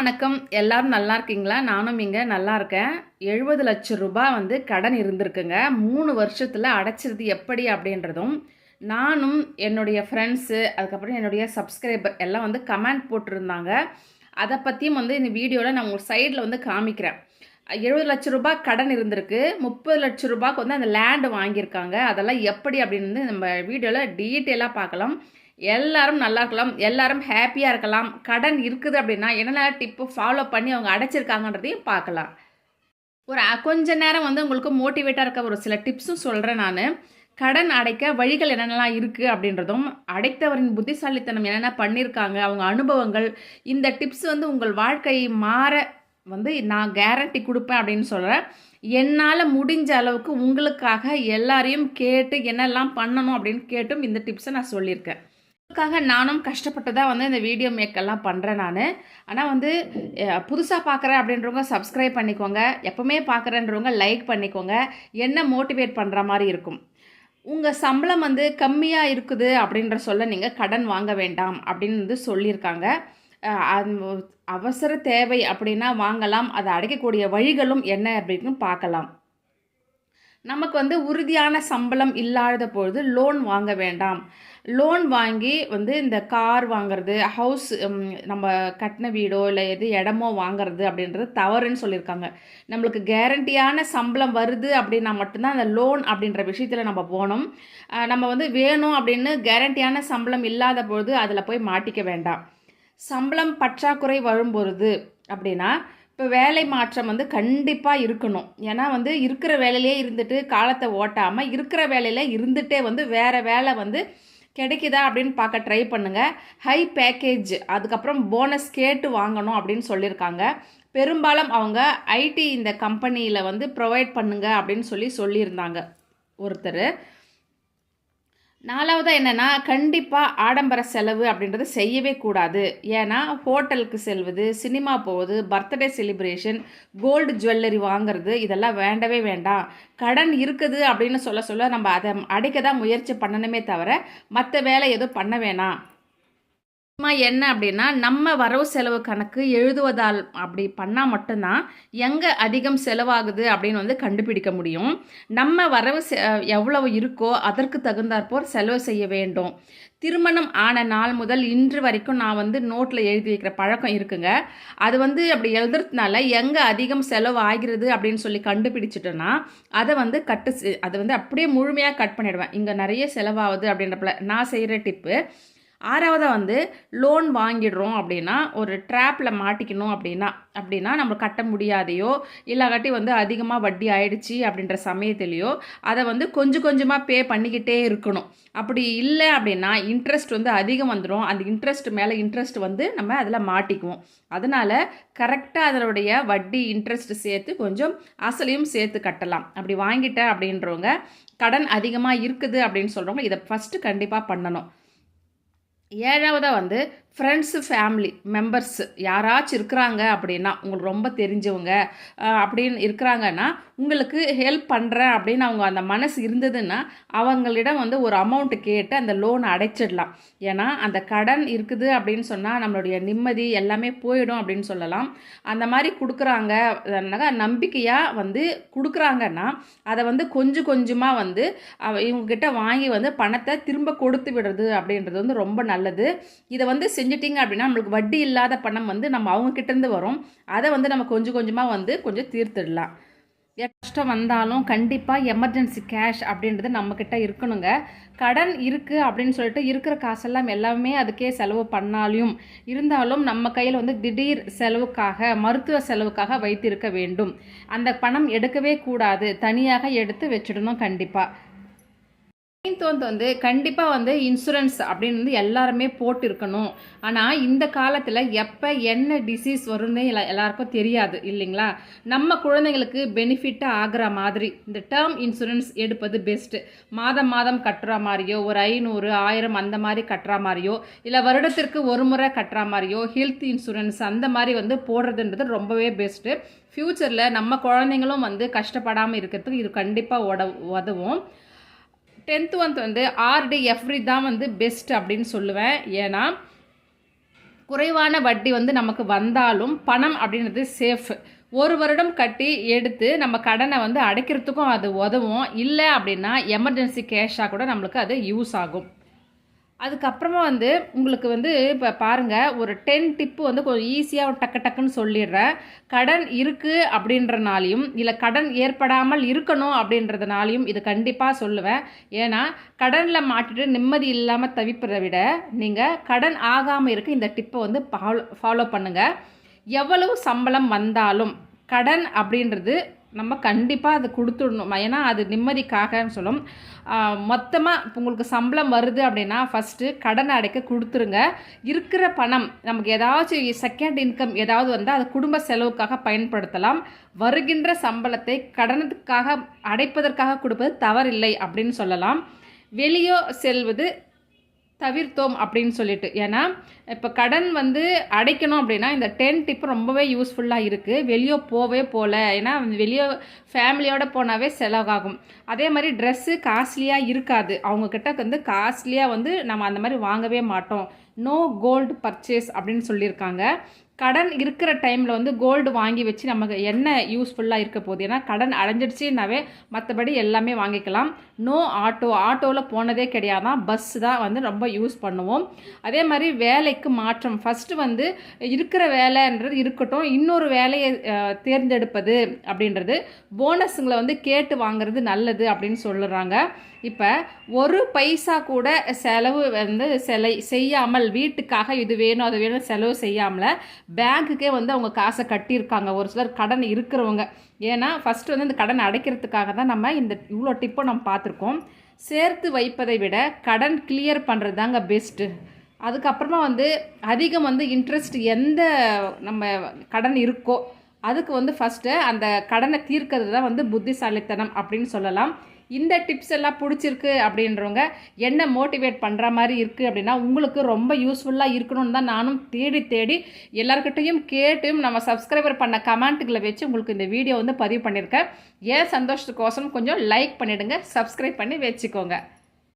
வணக்கம். எல்லாரும் நல்லா இருக்கீங்களா? நானும் இங்கே நல்லா இருக்கேன். எழுபது லட்சம் ரூபாய் வந்து கடன் இருந்திருக்குங்க. மூணு வருஷத்தில் அடைச்சிருது எப்படி அப்படின்றதும் நானும் என்னுடைய ஃப்ரெண்ட்ஸு அதுக்கப்புறம் என்னுடைய சப்ஸ்கிரைபர் எல்லாம் வந்து கமெண்ட் போட்டிருந்தாங்க. அதை பற்றியும் வந்து இந்த வீடியோவில் நான் உங்கள் சைடில் வந்து காமிக்கிறேன். எழுபது லட்ச ரூபாய் கடன் இருந்திருக்கு. முப்பது லட்ச ரூபாய்க்கு வந்து அந்த லேண்டு வாங்கியிருக்காங்க. அதெல்லாம் எப்படி அப்படின்னு வந்து நம்ம வீடியோவில் டீட்டெயிலாக பார்க்கலாம். எல்லாரும் நல்லா இருக்கலாம் எல்லாரும் ஹாப்பியாக இருக்கலாம். கடன் இருக்குது அப்படின்னா என்னென்ன டிப்பு ஃபாலோ பண்ணி அவங்க அடைச்சிருக்காங்கன்றதையும் பார்க்கலாம். ஒரு கொஞ்ச நேரம் வந்து உங்களுக்கு மோட்டிவேட்டாக இருக்க ஒரு சில டிப்ஸும் சொல்கிறேன் நான். கடன் அடைக்க வழிகள் என்னென்னலாம் இருக்குது அப்படின்றதும் அடைத்தவரின் புத்திசாலித்தனம் என்னென்ன பண்ணியிருக்காங்க அவங்க அனுபவங்கள் இந்த டிப்ஸ் வந்து உங்கள் வாழ்க்கையை மாற வந்து நான் கேரண்டி கொடுப்பேன் அப்படின்னு சொல்கிறேன் என்னால் முடிஞ்ச அளவுக்கு உங்களுக்காக எல்லாரையும் கேட்டு என்னெல்லாம் பண்ணணும் அப்படின்னு கேட்டும் இந்த டிப்ஸை நான் சொல்லியிருக்கேன். அதுக்காக நானும் கஷ்டப்பட்டு தான் வந்து இந்த வீடியோ மேக்கெல்லாம் பண்ணுறேன் நான். ஆனால் வந்து புதுசாக பார்க்குறேன் அப்படின்றவங்க சப்ஸ்கிரைப் பண்ணிக்கோங்க. எப்போவுமே பார்க்குறேன்றவங்க லைக் பண்ணிக்கோங்க. என்ன மோட்டிவேட் பண்ணுற மாதிரி இருக்கும். உங்கள் சம்பளம் வந்து கம்மியாக இருக்குது அப்படின்ற சொல்ல நீங்கள் கடன் வாங்க வேண்டாம் அப்படின்னு வந்து சொல்லியிருக்காங்க. அவசர தேவை அப்படின்னா வாங்கலாம். அதை அடைக்கக்கூடிய வழிகளும் என்ன அப்படின்னு பார்க்கலாம். நமக்கு வந்து உறுதியான சம்பளம் இல்லாத பொழுது லோன் வாங்க வேண்டாம். லோன் வாங்கி வந்து இந்த கார் வாங்குறது ஹவுஸ் நம்ம கட்டின வீடோ இல்லை எது இடமோ வாங்குறது அப்படின்றது தவறுன்னு சொல்லியிருக்காங்க. நம்மளுக்கு கேரண்டியான சம்பளம் வருது அப்படின்னா மட்டும்தான் அந்த லோன் அப்படின்ற விஷயத்தில் நம்ம போகணும். நம்ம வந்து வேணும் அப்படின்னு கேரண்டியான சம்பளம் இல்லாத பொழுது அதில் போய் மாட்டிக்க வேண்டாம். சம்பளம் பற்றாக்குறை வரும்பொழுது அப்படின்னா இப்போ வேலை மாற்றம் வந்து கண்டிப்பாக இருக்கணும். ஏன்னா வந்து இருக்கிற வேலையிலே இருந்துட்டு காலத்தை ஓட்டாமல் இருக்கிற வேலையில் இருந்துகிட்டே வந்து வேறு வேலை வந்து கிடைக்குதா அப்படின்னு பார்க்க ட்ரை பண்ணுங்கள் ஹை பேக்கேஜ் அதுக்கப்புறம் போனஸ் கேட்டு வாங்கணும் அப்படின்னு சொல்லியிருக்காங்க. பெரும்பாலும் அவங்க ஐடி இந்த கம்பெனியில் வந்து ப்ரொவைட் பண்ணுங்க அப்படின்னு சொல்லி சொல்லியிருந்தாங்க. ஒருத்தர். நாலாவதாக என்னென்னா கண்டிப்பாக ஆடம்பர செலவு அப்படின்றது செய்யவே கூடாது. ஏன்னா ஹோட்டலுக்கு செல்வது சினிமா போவது பர்த்டே செலிப்ரேஷன் கோல்டு ஜுவல்லரி வாங்குறது இதெல்லாம் வேண்டவே வேண்டாம். கடன் இருக்குது அப்படின்னு சொல்ல சொல்ல நம்ம அதை அடைக்க தான் முயற்சி பண்ணணுமே தவிர மற்ற வேலை எதுவும் பண்ண வேணாம். என்ன அப்படின்னா நம்ம வரவு செலவு கணக்கு எழுதுவதால் அப்படி பண்ணால் மட்டும்தான் எங்கே அதிகம் செலவாகுது அப்படின்னு வந்து கண்டுபிடிக்க முடியும். நம்ம வரவு செ எவ்வளவு இருக்கோ அதற்கு தகுந்தாற்போர் செலவு செய்ய வேண்டும். திருமணம் ஆன நாள் முதல் இன்று வரைக்கும் நான் வந்து நோட்டில் எழுதி வைக்கிற பழக்கம் இருக்குங்க. அது வந்து அப்படி எழுதுறதுனால எங்கே அதிகம் செலவு ஆகிறது அப்படின்னு சொல்லி கண்டுபிடிச்சிட்டோன்னா அதை வந்து கட்டு அதை வந்து அப்படியே முழுமையாக கட் பண்ணிடுவேன். இங்கே நிறைய செலவாகுது அப்படின்றப்பல நான் செய்கிற டிப்பு ஆறாவதாக வந்து லோன் வாங்கிடுறோம் அப்படின்னா ஒரு ட்ராப்பில் மாட்டிக்கணும் அப்படின்னா அப்படின்னா நம்ம கட்ட முடியாதையோ இல்லாட்டி வந்து அதிகமாக வட்டி ஆயிடுச்சு அப்படின்ற சமயத்துலேயோ அதை வந்து கொஞ்சம் கொஞ்சமாக பே பண்ணிக்கிட்டே இருக்கணும். அப்படி இல்லை அப்படின்னா இன்ட்ரெஸ்ட் வந்து அதிகம் வந்துடும் அந்த இன்ட்ரெஸ்ட் மேலே இன்ட்ரெஸ்ட் வந்து நம்ம அதில் மாட்டிக்குவோம். அதனால் கரெக்டாக அதனுடைய வட்டி இன்ட்ரெஸ்ட் சேர்த்து கொஞ்சம் அசலையும் சேர்த்து கட்டலாம். அப்படி வாங்கிட்டேன் அப்படின்றவங்க கடன் அதிகமாக இருக்குது அப்படின்னு சொல்கிறவங்க இதை ஃபஸ்ட்டு கண்டிப்பாக பண்ணணும். ஏழாவதாக வந்து ஃப்ரெண்ட்ஸு ஃபேமிலி மெம்பர்ஸ் யாராச்சும் இருக்கிறாங்க அப்படின்னா உங்களுக்கு ரொம்ப தெரிஞ்சவங்க அப்படின்னு இருக்கிறாங்கன்னா உங்களுக்கு ஹெல்ப் பண்ணுறேன் அப்படின்னு அவங்க அந்த மனசு இருந்ததுன்னா அவங்களிடம் வந்து ஒரு அமௌண்ட்டு கேட்டு அந்த லோனை அடைச்சிடலாம். ஏன்னா அந்த கடன் இருக்குது அப்படின்னு சொன்னால் நம்மளுடைய நிம்மதி எல்லாமே போயிடும் அப்படின்னு சொல்லலாம். அந்த மாதிரி கொடுக்குறாங்க நம்பிக்கையாக வந்து கொடுக்குறாங்கன்னா அதை வந்து கொஞ்சம் கொஞ்சமாக வந்து அவ இவங்ககிட்ட வாங்கி வந்து பணத்தை திரும்ப கொடுத்து விடுறது அப்படின்றது வந்து ரொம்ப நல்லது. இதை வந்து செஞ்சு செஞ்சிட்டிங்க அப்படின்னா நம்மளுக்கு வட்டி இல்லாத பணம் வந்து நம்ம அவங்கக்கிட்டேருந்து வரும். அதை வந்து நம்ம கொஞ்சம் கொஞ்சமாக வந்து கொஞ்சம் தீர்த்துடலாம். கஷ்டம் வந்தாலும் கண்டிப்பாக எமர்ஜென்சி கேஷ் அப்படின்றது நம்மக்கிட்ட இருக்கணுங்க. கடன் இருக்குது அப்படின்னு சொல்லிட்டு இருக்கிற காசெல்லாம் எல்லாமே அதுக்கே செலவு பண்ணாலும் இருந்தாலும் நம்ம கையில் வந்து திடீர் செலவுக்காக மருத்துவ செலவுக்காக வைத்திருக்க வேண்டும். அந்த பணம் எடுக்கவே கூடாது. தனியாக எடுத்து வச்சிடணும் கண்டிப்பாக நைன்த் வந்து கண்டிப்பாக வந்து இன்சூரன்ஸ் அப்படின்னு வந்து எல்லாருமே போட்டிருக்கணும். ஆனால் இந்த காலத்தில் எப்போ என்ன டிசீஸ் வரும்னே எல்லா எல்லாருக்கும் தெரியாது இல்லைங்களா? நம்ம குழந்தைங்களுக்கு பெனிஃபிட்டாக ஆகிற மாதிரி இந்த டேர்ம் இன்சூரன்ஸ் எடுப்பது பெஸ்ட்டு மாதம் மாதம் கட்டுற மாதிரியோ ஒரு ஐநூறு ஆயிரம் அந்த மாதிரி கட்டுற மாதிரியோ இல்லை வருடத்திற்கு ஒரு முறை கட்டுற மாதிரியோ ஹெல்த் இன்சூரன்ஸ் அந்த மாதிரி வந்து போடுறதுன்றது ரொம்பவே பெஸ்ட்டு ஃப்யூச்சரில் நம்ம குழந்தைங்களும் வந்து கஷ்டப்படாமல் இருக்கிறதுக்கு இது கண்டிப்பாக உட உதவும். டென்த்து மந்த் வந்து ஆர்டி எஃப்ரி தான் வந்து பெஸ்ட் அப்படின்னு சொல்லுவேன். ஏன்னா குறைவான வட்டி வந்து நமக்கு வந்தாலும் பணம் அப்படின்றது சேஃப் ஒரு வருடம் கட்டி எடுத்து நம்ம கடனை வந்து அடைக்கிறதுக்கும் அது உதவும். இல்லை அப்படின்னா எமர்ஜென்சி கேஷாக கூட நம்மளுக்கு அது யூஸ் ஆகும். அதுக்கப்புறமா வந்து உங்களுக்கு வந்து இப்போ பாருங்கள் ஒரு டென் டிப்பு வந்து கொஞ்சம் ஈஸியாக டக்கு டக்குன்னு சொல்லிடுறேன். கடன் இருக்குது அப்படின்றனாலையும் இல்லை கடன் ஏற்படாமல் இருக்கணும் அப்படின்றதுனாலையும் இது கண்டிப்பாக சொல்லுவேன். ஏன்னா கடனில் மாட்டிட்டு நிம்மதி இல்லாமல் தவிப்பதை விட நீங்கள் கடன் ஆகாமல் இருக்க இந்த டிப்பை வந்து ஃபாலோ ஃபாலோ பண்ணுங்கள் எவ்வளவு சம்பளம் வந்தாலும் கடன் அப்படின்றது நம்ம கண்டிப்பாக அதை கொடுத்துடணும். ஏன்னா அது நிம்மதிக்காகன்னு சொல்லும். மொத்தமாக இப்போ உங்களுக்கு சம்பளம் வருது அப்படின்னா ஃபஸ்ட்டு கடன் அடைக்க கொடுத்துருங்க. இருக்கிற பணம் நமக்கு ஏதாச்சும் செகண்ட் இன்கம் ஏதாவது வந்தால் அது குடும்ப செலவுக்காக பயன்படுத்தலாம். வருகின்ற சம்பளத்தை கடனுக்காக அடைப்பதற்காக கொடுப்பது தவறில்லை அப்படின்னு சொல்லலாம். வெளியோ செல்வது தவிர்த்தோம் அப்படின்னு சொல்லிட்டு. ஏன்னா இப்போ கடன் வந்து அடைக்கணும் அப்படின்னா இந்த டென் டிப் ரொம்பவே யூஸ்ஃபுல்லாக இருக்குது வெளியே போவே போகல ஏன்னா வெளியே ஃபேமிலியோடு போனாவே செலவாகும். அதே மாதிரி ட்ரெஸ்ஸு காஸ்ட்லியாக இருக்காது. அவங்கக்கிட்ட வந்து காஸ்ட்லியாக வந்து நம்ம அந்த மாதிரி வாங்கவே மாட்டோம். நோ கோல்டு பர்ச்சேஸ் அப்படின்னு சொல்லியிருக்காங்க. கடன் இருக்கிற டைமில் வந்து கோல்டு வாங்கி வச்சு நமக்கு என்ன யூஸ்ஃபுல்லாக இருக்க போகுது? ஏன்னா கடன் அடைஞ்சிடுச்சுனாவே மற்றபடி எல்லாமே வாங்கிக்கலாம். நோ ஆட்டோ ஆட்டோவில் போனதே கிடையாதான் பஸ் தான் வந்து ரொம்ப யூஸ் பண்ணுவோம். அதே மாதிரி வேலைக்கு மாற்றம். ஃபஸ்ட்டு வந்து இருக்கிற வேலைன்றது இருக்கட்டும் இன்னொரு வேலையை தேர்ந்தெடுப்பது அப்படின்றது. போனஸுங்களை வந்து கேட்டு வாங்குறது நல்லது அப்படின்னு சொல்லுறாங்க இப்போ ஒரு பைசா கூட செலவு வந்து செலை செய்யாமல் வீட்டுக்காக இது வேணும் அது வேணும் செலவு செய்யாமல் பேங்க்குக்கே வந்து அவங்க காசை கட்டியிருக்காங்க. ஒரு சிலர் கடன் இருக்கிறவங்க. ஏன்னா ஃபஸ்ட்டு வந்து இந்த கடன் அடைக்கிறதுக்காக தான் நம்ம இந்த இவ்வளோ டிப்பை நம்ம பார்த்துருக்கோம். சேர்த்து வைப்பதை விட கடன் கிளியர் பண்ணுறது தாங்க பெஸ்ட்டு அதுக்கப்புறமா வந்து அதிகம் வந்து இன்ட்ரெஸ்ட் எந்த நம்ம கடன் இருக்கோ அதுக்கு வந்து ஃபஸ்ட்டு அந்த கடனை தீர்க்கிறது தான் வந்து புத்திசாலித்தனம் அப்படின்னு சொல்லலாம். இந்த டிப்ஸ் எல்லாம் பிடிச்சிருக்கு அப்படின்றவங்க என்ன மோட்டிவேட் பண்ணுற மாதிரி இருக்குது அப்படின்னா உங்களுக்கு ரொம்ப யூஸ்ஃபுல்லாக இருக்கணும்னு தான் நானும் தேடி தேடி எல்லாருக்கிட்டையும் கேட்டும் நம்ம சப்ஸ்கிரைபர் பண்ண கமெண்ட்டுகளை வச்சு உங்களுக்கு இந்த வீடியோ வந்து பதிவு பண்ணியிருக்கேன். ஏன் சந்தோஷத்துக்கோசம் கொஞ்சம் லைக் பண்ணிவிடுங்க சப்ஸ்கிரைப் பண்ணி வச்சுக்கோங்க.